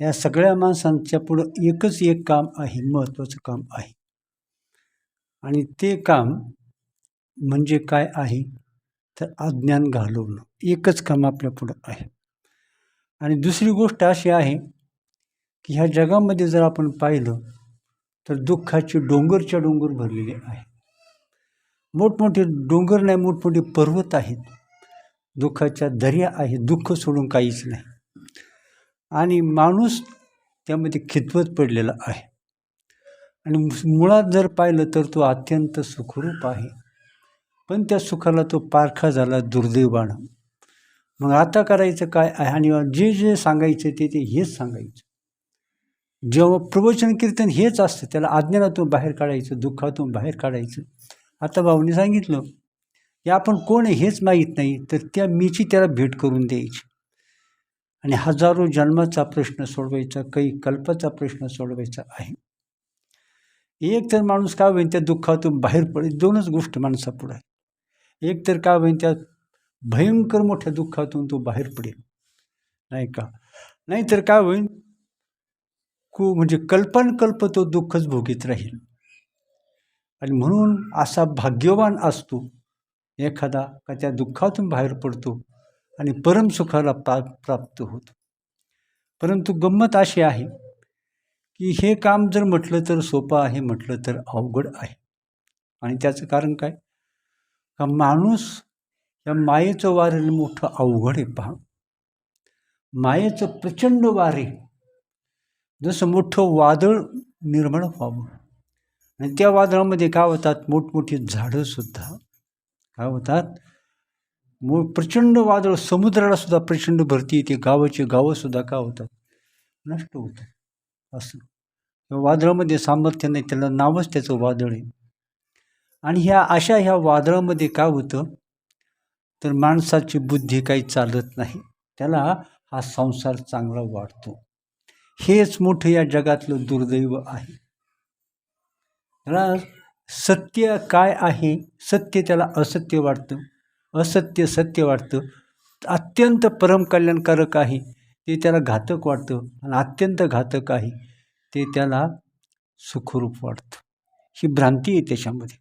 या सगळ्या माणसांच्या पुढं एकच एक काम आहे महत्त्वाचं काम आहे. आणि ते काम म्हणजे काय आहे? तर अज्ञान घालवणं. एकच काम आपल्या पुढं आहे. आणि दुसरी गोष्ट अशी आहे की ह्या जगामध्ये जर आपण पाहिलं तर दुःखाचे डोंगरच्या डोंगर भरलेले आहे. मोठमोठे डोंगर नाही मोठमोठे पर्वत आहेत. दुःखाच्या दर्या आहेत. दुःख सोडून काहीच नाही. आणि माणूस त्यामध्ये खितवत पडलेला आहे. आणि मुळात जर पाहिलं तर तो अत्यंत सुखरूप आहे. पण त्या सुखाला तो पारखा झाला दुर्दैवानं. मग आता करायचं काय आहे? आणि जे जे सांगायचं ते ते हेच सांगायचं. जेव्हा प्रवचन कीर्तन हेच असतं त्याला अज्ञानातून बाहेर काढायचं दुःखातून बाहेर काढायचं. आता भाऊने सांगितलं की आपण कोण आहे हेच माहीत नाही तर त्या मीची त्याला भेट करून द्यायची. आणि हजारो जन्माचा प्रश्न सोडवायचा काही कल्पाचा प्रश्न सोडवायचा आहे. एक तर माणूस का होईन त्या दुःखातून बाहेर पडेल? दोनच गोष्ट माणसापुढे आहे. एक तर का होईन त्या भयंकर मोठ्या दुःखातून तो बाहेर पडेल? नाही का? नाहीतर काय होईल कु म्हणजे कल्पनकल्प तो दुःखच भोगीत राहील. आणि म्हणून असा भाग्यवान असतो एखादा का त्या दुःखातून बाहेर पडतो आणि परमसुखाला पा प्राप्त होतो. परंतु गंमत अशी आहे की हे काम जर म्हटलं तर सोपं आहे म्हटलं तर अवघड आहे. आणि त्याचं कारण काय? का माणूस या मायेचं वारे मोठं अवघड आहे पहा. मायेचं प्रचंड वारे. जसं मोठं वादळ निर्माण व्हावं. आणि त्या वादळामध्ये काय होतात? मोठमोठी झाडंसुद्धा काय होतात? मो प्रचंड वादळ समुद्राला सुद्धा प्रचंड भरती येते गावाचे गावंसुद्धा का होतात? नष्ट होतात. असं. वादळामध्ये सामर्थ्य नाही त्याला नावच त्याचं वादळ आहे. आणि ह्या अशा ह्या वादळामध्ये काय होतं? तर माणसाची बुद्धी काही चालत नाही. त्याला हा संसार चांगला वाढतो हेच मोठं या जगातलं दुर्दैव आहे. त्याला सत्य काय आहे? सत्य त्याला असत्य वाटतं. असत्य सत्य वाटतं. अत्यंत परमकल्याणकारक आहे. ते त्याला घातक वाटतं आणि अत्यंत घातक आहे. ते त्याला सुखरूप वाटतं. ही भ्रांती आहे त्याच्यामध्ये.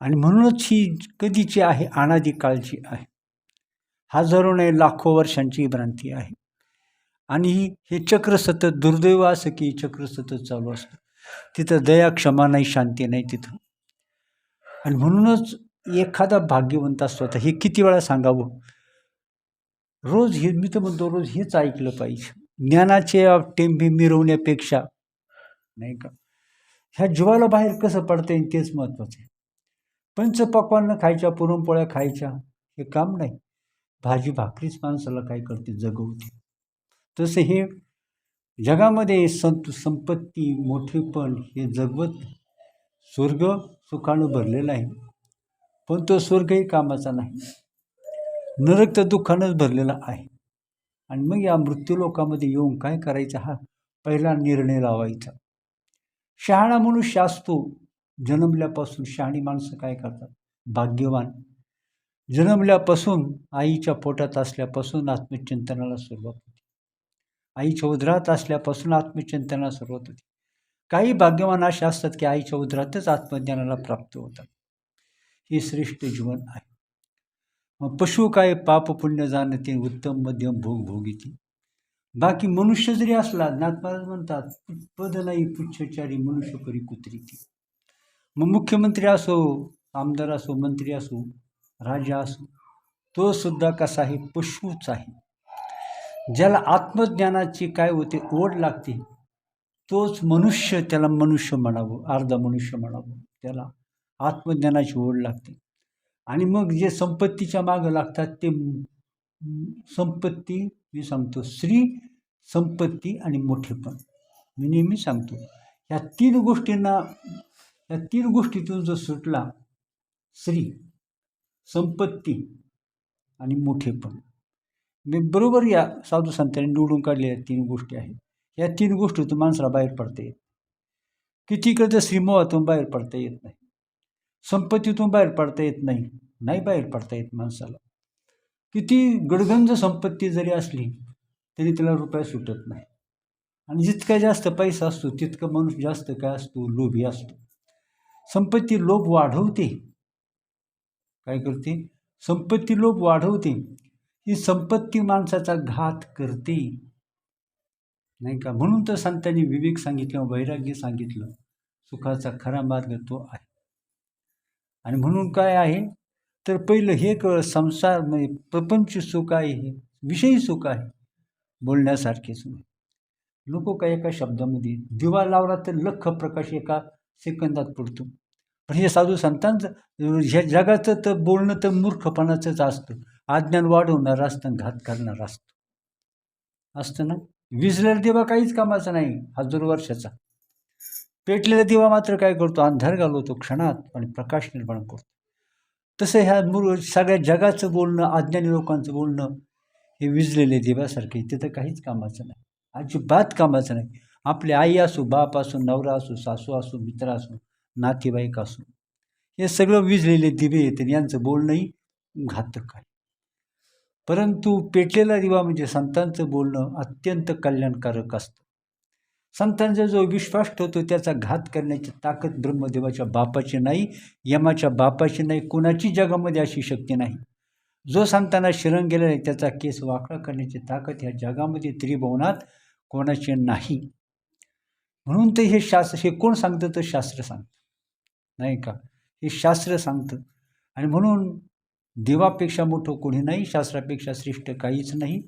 आणि म्हणूनच ही कधीची आहे? अनादी काळची आहे. हजारो नाही लाखो वर्षांची भ्रांती आहे. आणि हे चक्र सतत दुर्दैव असं की चक्र सतत चालू असतं. तिथं दया क्षमा नाही शांती नाही तिथं. आणि म्हणूनच एखादा भाग्यवंत असतो आता हे किती वेळा सांगावं? रोज हे मी तर म्हणतो रोज हेच ऐकलं पाहिजे. ज्ञानाचे टेंबी मिरवण्यापेक्षा नाही का? ह्या जीवाला बाहेर कसं पडता येईल तेच महत्त्वाचं आहे. पंचपक्वानं खायच्या पुरणपोळ्या खायच्या हे काम नाही. भाजी भाकरीच माणसाला काय करते? जगवते. तसं हे जगामध्ये संत संपत्ती मोठेपण हे जगवत स्वर्ग सुखानं भरलेलं आहे. पण तो स्वर्गही कामाचा नाही. नरक तर दुःखानंच भरलेला आहे. आणि मग या मृत्यूलोकामध्ये येऊन काय करायचा? हा पहिला निर्णय लावायचा. शहाणा मनुष्य असतो. जन्मल्यापासून शहाणी माणसं काय करतात? भाग्यवान. जन्मल्यापासून आईच्या पोटात असल्यापासून आत्मचिंतनाला सुरुवात होती. आईच्या उदरात असल्यापासून आत्मचिंतनाला सुरुवात होती. काही भाग्यवान असे असतात की आईच्या उदरातच आत्मज्ञानाला प्राप्त होतात. हे श्रेष्ठ जीवन आहे. मग पशु काय पाप पुण्य जाणते उत्तम मध्यम भोग भोगिती बाकी मनुष्य जरी असला नाथ महाराज म्हणतात पद नाही पुच्छचारी मनुष्य करी कुत्रीती. मग मुख्यमंत्री असो आमदार असो मंत्री असो राजा असो तो सुद्धा कसा आहे? पशुच आहे. ज्याला आत्मज्ञानाची काय होते ओढ लागते तोच मनुष्य त्याला मनुष्य म्हणावं अर्धा मनुष्य म्हणावं त्याला आत्मज्ञानाची ओढ लागते. आणि मग जे संपत्तीच्या मागं लागतात ते संपत्ती मी सांगतो स्त्री संपत्ती आणि मोठेपण. मी नेहमी सांगतो ह्या तीन गोष्टींना या तीन गोष्टीतून जो सुटला स्त्री संपत्ती आणि मोठेपण. मी बरोबर या साधू संतांनी निवडून काढलेल्या तीन गोष्टी आहेत. या तीन गोष्टीतून माणसाला बाहेर पडता येत किती करतं श्रीमोहातून बाहेर पडता येत नाही. संपत्तीतून बाहेर पडता येत नाही. नाही बाहेर पडता येत माणसाला. किती गडगंज संपत्ती जरी असली तरी त्याला रुपया सुटत नाही. आणि जितका जास्त पैसा असतो तितकं माणूस जास्त काय असतो? लोभी असतो. संपत्ती लोभ वाढवते. काय करते? संपत्ती लोभ वाढवते. ही संपत्ती माणसाचा घात करते. नाही का? म्हणून तर संतांनी विवेक सांगितलं वैराग्य सांगितलं. सुखाचा खरा मार्ग तो आहे. आणि म्हणून काय आहे? तर पहिलं हे कळ संसार म्हणजे प्रपंच सुख आहे हे विषयी सुख आहे बोलण्यासारखेच नाही. लोक काय एका शब्दामध्ये दिवा लावला तर लख प्रकाश एका सेकंदात पडतो. पण हे साधू संतांचं ह्या जगाचं तर बोलणं तर मूर्खपणाचंच असतं. आज्ञान वाढवणारं असतं घात करणारं असतं. असतं ना? विजलेला दिवा काहीच कामाचा नाही हजारो वर्षाचा. पेटलेला दिवा मात्र काय करतो? अंधार घालवतो क्षणात आणि प्रकाश निर्माण करतो. तसं ह्या मूळ सगळ्या जगाचं बोलणं अज्ञानी लोकांचं बोलणं हे विजलेले दिव्यासारखे. तिथं काहीच कामाचं नाही. अजिबात कामाचं नाही. आपली आई असो बाप असो नवरा असो सासू असो मित्र असो नातेवाईक असो हे सगळं विजलेले दिवे येते यांचं बोलणंही घातक आहे. परंतु पेटलेला दिवा म्हणजे संतांचं बोलणं अत्यंत कल्याणकारक असतं. संतांचा जो विश्वास ठेवतो त्याचा घात करण्याची ताकद ब्रह्मदेवाच्या बापाची नाही यमाच्या बापाची नाही कुणाची जगामध्ये अशी शक्ती नाही. जो संतांना शरण गेला नाही त्याचा केस वाकडा करण्याची ताकद ह्या जगामध्ये त्रिभुवनात कोणाची नाही. म्हणून तर हे शास्त्र हे कोण सांगतं? तर शास्त्र सांगतं. नाही का? हे शास्त्र सांगतं. आणि म्हणून देवापेक्षा मोठं कोणी नाही शास्त्रापेक्षा श्रेष्ठ काहीच नाही.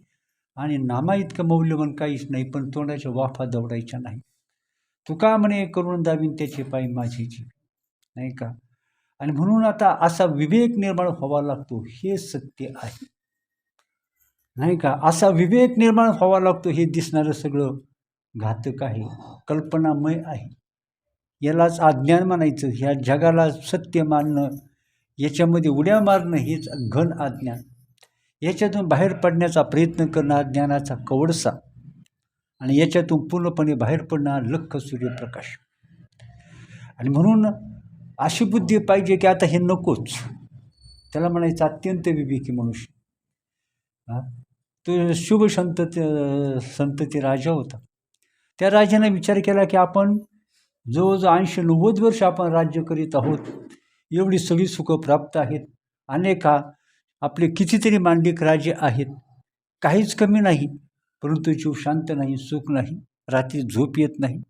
आणि नामा इतकं मौल्यवान काहीच नाही पण तोंडाच्या वाफा दौडायच्या नाही. तू का म्हणे करून दावीन त्याचे पाय माझीची? नाही का? आणि म्हणून आता असा विवेक निर्माण व्हावा लागतो हे सत्य आहे. नाही का? असा विवेक निर्माण व्हावा लागतो हे दिसणारं सगळं घातक आहे कल्पनामय आहे. यालाच अज्ञान मानायचं ह्या जगाला सत्य मानणं याच्यामध्ये उड्या मारणं हेच घन अज्ञान. याच्यातून बाहेर पडण्याचा प्रयत्न करणं ज्ञानाचा कवडसा आणि याच्यातून पूर्णपणे बाहेर पडणं हा लख सूर्यप्रकाश. आणि म्हणून अशी बुद्धी पाहिजे की आता हे नकोच. त्याला म्हणायचं अत्यंत विवेकी मनुष्य. हां? तो शुभ संत संतती राजा होता. त्या राजाने विचार केला की आपण जवळजवळ ऐंशी नव्वद वर्ष आपण राज्य करीत आहोत. एवढी सगळी सुखं प्राप्त आहेत. अनेक आपले कितीतरी मांडिक राजे आहेत. काहीच कमी नाही परंतु जीव शांत नाही सुख नाही रात्री झोप येत नाही.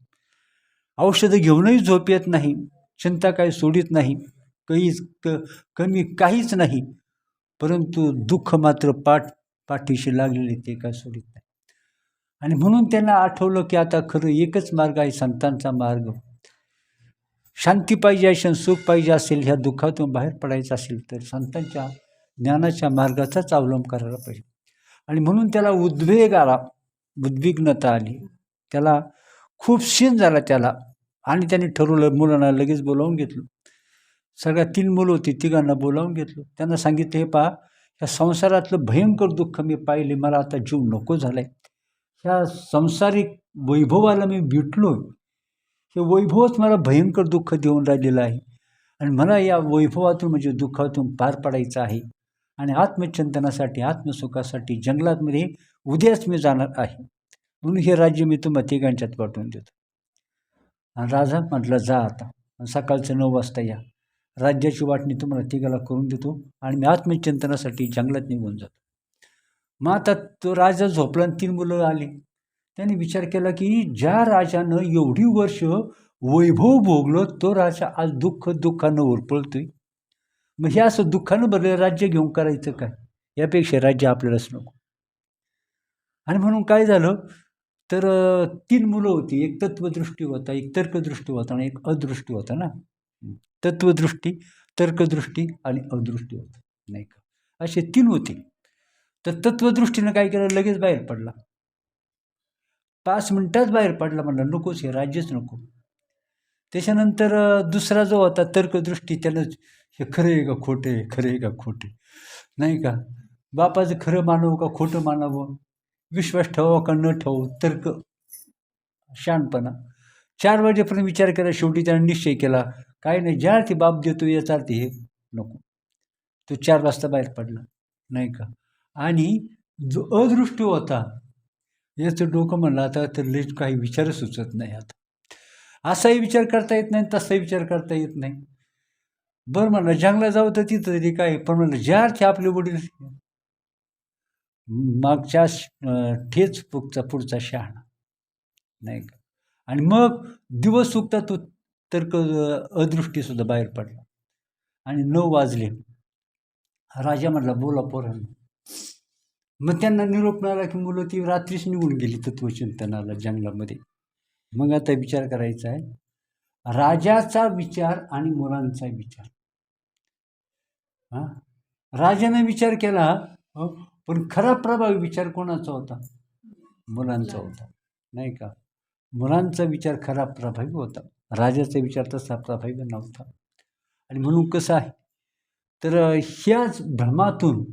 औषधं घेऊनही झोप येत नाही चिंता काही सोडित नाही काहीच क कमी काहीच नाही परंतु दुःख मात्र पाठ पाठीशी लागलेले ते काय सोडित नाही. आणि म्हणून त्यांना आठवलं की आता खरं एकच मार्ग आहे संतांचा मार्ग. शांती पाहिजे असेल सुख पाहिजे असेल ह्या दुःखातून बाहेर पडायचं असेल तर संतांच्या ज्ञानाच्या मार्गाचाच अवलंब करायला पाहिजे. आणि म्हणून त्याला उद्वेग आला उद्विग्नता आली. त्याला खूप शीन झाला त्याला आणि त्यांनी ठरवलं मुलांना लगेच बोलावून घेतलं. सगळ्या तीन मुलं होती तिघांना बोलावून घेतलं. त्यांना सांगितलं हे पहा ह्या संसारातलं भयंकर दुःख मी पाहिले मला आता जीव नको झाला आहे ह्या संसारिक वैभवाला मी भेटलो हे वैभवच मला भयंकर दुःख देऊन राहिलेलं आहे. आणि मला या वैभवातून म्हणजे दुःखातून पार पडायचं आहे. आणि आत्मचिंतनासाठी आत्मसुखासाठी जंगलातमध्ये उद्याच मी जाणार आहे. म्हणून हे राज्य मी तुम्हा तिघांच्यात पाठवून देतो. आणि राजा म्हटलं जा आता. सकाळचं नऊ वाजता या. राज्याची वाटणी तुम्हाला तिघाला करून देतो आणि मी आत्मचिंतनासाठी जंगलात निघून जातो. मग आता तो राजा झोपला आणि तीन मुलं आली. त्यांनी विचार केला की ज्या राजानं एवढी वर्ष वैभव भोगलं तो राजा आज दुःख दुःखानं उरपळतोय मग हे असं दुःखानं भरलेलं राज्य घेऊन करायचं काय? यापेक्षा राज्य आपल्यालाच नको. आणि म्हणून काय झालं? तर तीन मुलं होती. एक तत्वदृष्टी होता एक तर्कदृष्टी होता आणि एक अदृष्टी होता ना? तत्वदृष्टी तर्कदृष्टी आणि अदृष्टी होता. नाही का? असे तीन होते. तर तत्वदृष्टीनं काय केलं? लगेच बाहेर पडला. पाच मिनटात बाहेर पडला म्हणलं नकोच हे राज्यच नको. त्याच्यानंतर दुसरा जो होता तर्कदृष्टी त्यानं हे खरं आहे का खोटं? आहे खरं आहे का खोटे? नाही का? बापाचं खरं मानावं का खोटं मानावं? विश्वास ठेवावं का न ठेवू तर्क. शहाणपणा चार वाजेपर्यंत विचार केला शेवटी त्यानं निश्चय केला. काय नाही ज्या अर्थी बाप देतो याचा अर्थ हे नको. तो चार वाजता बाहेर पडला. नाही का? आणि जो अदृष्ट होता याचं डोकं म्हणलं आता तर लई काही विचार सुचत नाही आता. असाही विचार करता येत नाही तसाही विचार करता येत नाही. बरं म्हणलं जंगला जाऊ तर तिथं तरी काय? पण म्हणलं ज्या अर्थी आपले वडील मागच्या ठेच पुढचा पुढचा शहाणा. नाही का? आणि मग दिवस चुकता तो तर्क अदृष्टीसुद्धा बाहेर पडला. आणि नऊ वाजले. राजा म्हटला बोला पोरांना. मग त्यांना निरोप मिळाला की मुलं ती रात्रीच निघून गेली तत्वचिंतनाला जंगलामध्ये. मग आता विचार करायचा आहे. राजाचा विचार आणि मुलांचा विचार. हां? राजाने विचार केला हो, पण खरा प्रभावी विचार कोणाचा होता? मुलांचा होता. नाही का? मुलांचा विचार खरा प्रभावी होता. राजाचा विचार तसा प्रभावी नव्हता. आणि म्हणून कसं आहे? तर ह्याच भ्रमातून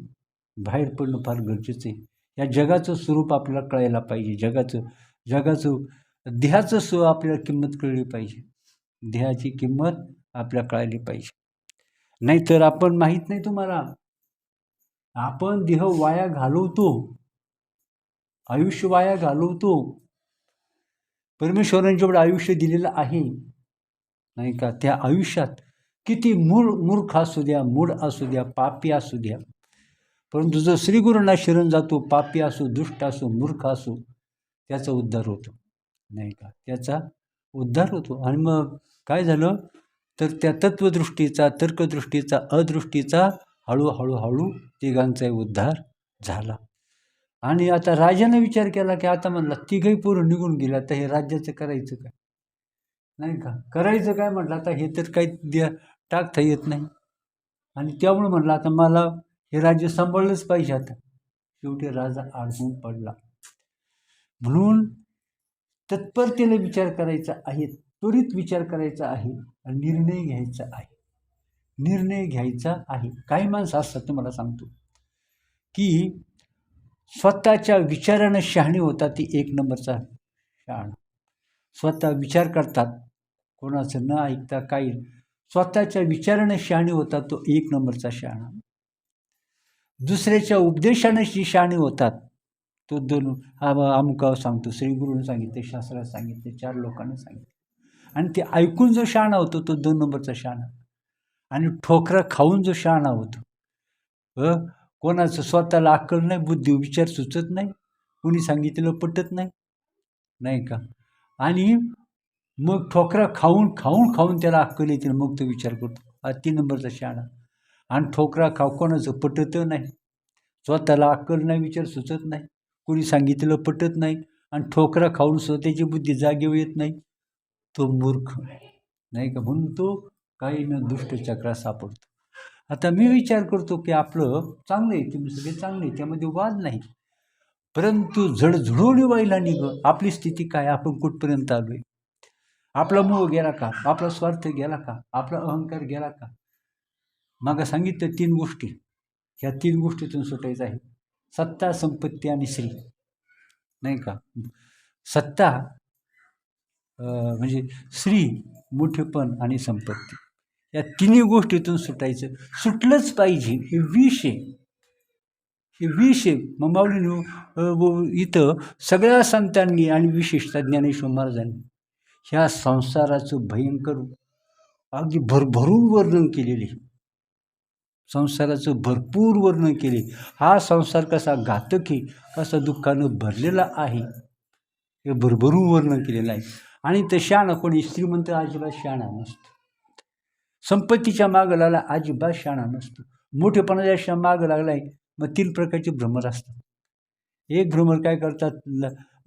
बाहेर पडणं फार गरजेचं आहे. या जगाचं स्वरूप आपल्याला कळायला पाहिजे. जगाचं जगाचं देहाचं स्व आपल्याला किंमत कळली पाहिजे. देहाची किंमत आपल्याला कळायली पाहिजे. नाहीतर आपण माहीत नाही तुम्हाला. आपण देह वाया घालवतो. आयुष्य वाया घालवतो. परमेश्वराने जेवढं आयुष्य दिलेलं आहे नाही का त्या आयुष्यात किती मूळ मूर्ख असू द्या मूळ असू द्या पापी असू द्या. परंतु जो श्रीगुरूंना शरण जातो पापी असो दुष्ट असो मूर्ख असो त्याचा उद्धार होतो. नाही का त्याचा उद्धार होतो. आणि मग काय झालं? तर त्या तत्वदृष्टीचा तर्कदृष्टीचा अदृष्टीचा हळूहळू हळू तिघांचाही उद्धार झाला. आणि आता राजाने विचार केला की आता म्हणला तिघही पोरं निघून गेला तर हे राज्याचं करायचं काय? नाही का? करायचं काय म्हटलं? आता हे तर काही द्या टाकता येत नाही. आणि त्यामुळे म्हटलं आता मला हे राज्य सांभाळलंच पाहिजे आता. शेवटी राजा आडवून पडला. म्हणून तत्परतेने विचार करायचा आहे त्वरित विचार करायचा आहे आणि निर्णय घ्यायचा आहे. निर्णय घ्यायचा आहे. काही माणसं असतात तुम्हाला सांगतो. की स्वतःच्या विचारानं शहाणी होतात ती एक नंबरचा शहाणा. स्वतः विचार करतात कोणाचं न ऐकता काही. स्वतःच्या विचारानं शहाणी होतात तो एक नंबरचा शहाणा. दुसऱ्याच्या उपदेशानं जी शहाणी होतात तो दोन अमुकावर सांगतो श्रीगुरूने सांगितले शास्त्रात सांगितले चार लोकांना सांगितले. आणि ते ऐकून जो शहाणा होतो तो दोन नंबरचा शहाणा. आणि ठोकरा खाऊन जो शहाणा होतो कोणाचं स्वतःला अक्कल नाही बुद्धी विचार सुचत नाही कुणी सांगितलेलं पटत नाही नाही का? आणि मग ठोकरा खाऊन खाऊन खाऊन त्याला अक्कल येते मग तो विचार करतो हा तीन नंबरचा शहाणा. आणि ठोकरा खाऊ कोणाचं पटतं नाही स्वतःला अक्कल नाही विचार सुचत नाही. कोणी सांगितलं पटत नाही आणि ठोकरा खाऊन स्वतःची बुद्धी जागेवर येत नाही. तो मूर्ख नाही का? म्हणून तो काही न दुष्टचक्रा सापडतो. आता मी विचार करतो की आपलं चांगलं आहे तुम्ही सगळे चांगले आहे त्यामध्ये वाद नाही. परंतु झडझडवली व्हायला निघ. आपली स्थिती काय? आपण कुठपर्यंत आलो आहे? आपला मोह गेला का? आपला स्वार्थ गेला का? आपला अहंकार गेला का? मागं सांगितलं तीन गोष्टी. ह्या तीन गोष्टीतून सुटायचं आहे. सत्ता संपत्ती आणि श्री. नाही का? सत्ता म्हणजे श्री मोठेपण आणि संपत्ती. या तिन्ही गोष्टीतून सुटायचं. सुटलंच पाहिजे. हे विष आहे. हे विष आहे. मग इथं सगळ्या संतांनी आणि विशेषतः ज्ञानेश्वर महाराजांनी ह्या संसाराचं भयंकर अगदी भरभरून वर्णन केलेले संसाराचं भरपूर वर्णन केले. हा संसार कसा घातक आहे कसा दुःखानं भरलेला आहे हे भरभरून वर्णन केलेलं आहे. आणि ते शहाणा कोणी श्रीमंत अजिबात शाणा नसतो. संपत्तीच्या मागं लागला अजिबात शाणा नसतो. मोठेपणाच्या मागं लागला आहे मग तीन प्रकारचे भ्रमर असतात. एक भ्रमर काय करतात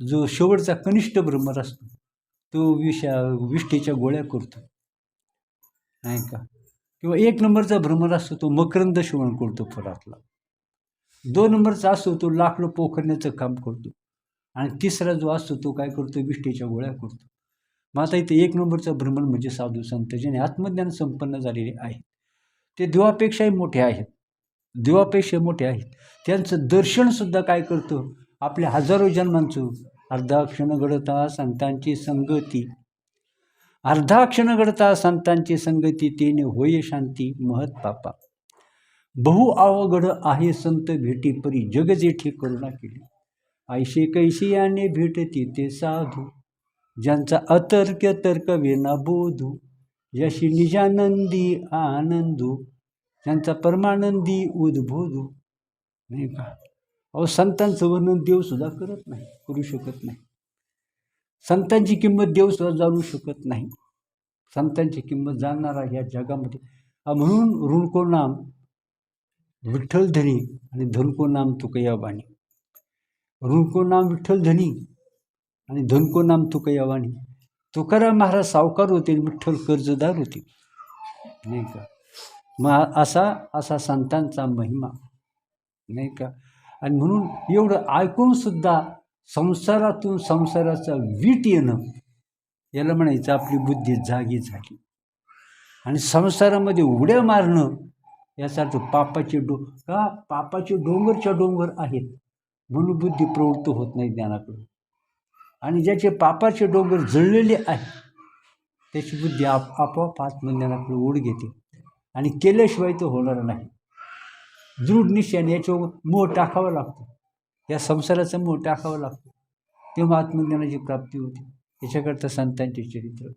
जो शेवटचा कनिष्ठ भ्रमर असतो तो विषा विष्ठेच्या गोळ्या करतो. नाही का? किंवा एक नंबरचा भ्रमर असतो तो मकरंद शिवण करतो फुलातला दोन नंबरचा असतो तो लाकडं पोखरण्याचं काम करतो. आणि तिसरा जो असतो तो काय करतो? विष्ठेच्या गोळ्या करतो. मग आता इथे एक नंबरचा भ्रमण म्हणजे साधू संत ज्याने आत्मज्ञान संपन्न झालेले आहेत. ते देवापेक्षाही मोठे आहेत. देवापेक्षा मोठे आहेत. त्यांचं दर्शनसुद्धा काय करतं? आपल्या हजारो जन्मांचं अर्धा क्षण घडता संतांची संगती. अर्धा क्षण घडता संतांची संगती तेने होय शांती महत पापा. बहु अवघड आहे संत भेटी परी जग जेठी करुणा केली. ऐशी कैशी याने भेटती ते साधू. ज्यांचा अतर्क तर्क विना बोधू. यशी निजानंदी आनंदू. त्यांचा परमानंदी उद्बोधू. नाही का? अहो संतांचं वर्णन देवसुद्धा करत नाही करू शकत नाही. संतांची किंमत देवसुद्धा जाणू शकत नाही. संतांची किंमत जाणणारा या जगामध्ये. म्हणून ऋणको नाम विठ्ठल धनी आणि धनको नाम तुकयावाणी. ऋणको नाम विठ्ठल धनी आणि धनको नाम तुकयावाणी. तुकाराम महाराज सावकार होते आणि विठ्ठल कर्जदार होते. नाही का? मग असा असा संतांचा महिमा. नाही का? आणि म्हणून एवढं ऐकूनसुद्धा संसारातून संसाराचा वीट येणं याला म्हणायचं आपली बुद्धी जागी झाली. आणि संसारामध्ये उड्या मारणं यासाठी पापाचे डो का? पापाचे डोंगरच्या डोंगर आहेत. म्हणून बुद्धी प्रवृत्त होत नाही ज्ञानाकडून. आणि ज्याचे पापाचे डोंगर जळलेले आहे त्याची बुद्धी आप आपोआप आत्मज्ञानाकडे ओढ घेते. आणि केल्याशिवाय तो होणार नाही. दृढ निश्चयाने याच्यावर मोह टाकावा लागतो. या संसाराचा मूळ टाकावा लागतो. तेव्हा आत्मज्ञानाची प्राप्ती होते. याच्याकरता संतांचे चरित्र.